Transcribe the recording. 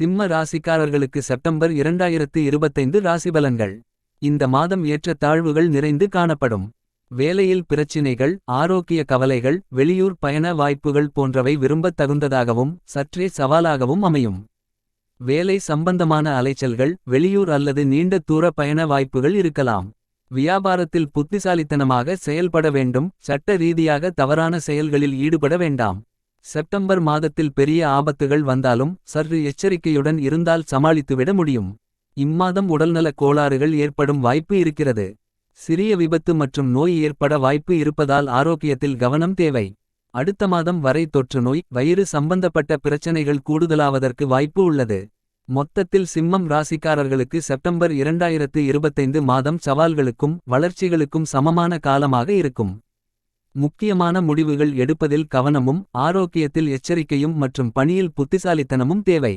சிம்ம ராசிக்காரர்களுக்கு செப்டம்பர் இரண்டாயிரத்து இருபத்தைந்து ராசிபலன்கள். இந்த மாதம் ஏற்ற தாழ்வுகள் நிறைந்து காணப்படும். வேலையில் பிரச்சினைகள் ஆரோக்கிய கவலைகள் வெளியூர் பயண வாய்ப்புகள் போன்றவை விரும்பத் தகுந்ததாகவும் சற்றே சவாலாகவும் அமையும். வேலை சம்பந்தமான அலைச்சல்கள் வெளியூர் அல்லது நீண்ட தூர பயண வாய்ப்புகள் இருக்கலாம். வியாபாரத்தில் புத்திசாலித்தனமாக செயல்பட வேண்டும் சட்ட ரீதியாக தவறான செயல்களில் ஈடுபட வேண்டாம். செப்டம்பர் மாதத்தில் பெரிய ஆபத்துகள் வந்தாலும் சற்று எச்சரிக்கையுடன் இருந்தால் சமாளித்துவிட முடியும். இம்மாதம் உடல்நலக் கோளாறுகள் ஏற்படும் வாய்ப்பு இருக்கிறது. சிறிய விபத்து மற்றும் நோய் ஏற்பட வாய்ப்பு இருப்பதால் ஆரோக்கியத்தில் கவனம் தேவை. அடுத்த மாதம் வரை தொற்று நோய் வயிறு சம்பந்தப்பட்ட பிரச்சனைகள் கூடுதலாவதற்கு வாய்ப்பு உள்ளது. மொத்தத்தில் சிம்மம் ராசிக்காரர்களுக்கு செப்டம்பர் இரண்டாயிரத்து இருபத்தைந்து மாதம் சவால்களுக்கும் வளர்ச்சிகளுக்கும் சமமான காலமாக இருக்கும். முக்கியமான முடிவுகள் எடுப்பதில் கவனமும் ஆரோக்கியத்தில் எச்சரிக்கையும் மற்றும் பணியில் புத்திசாலித்தனமும் தேவை.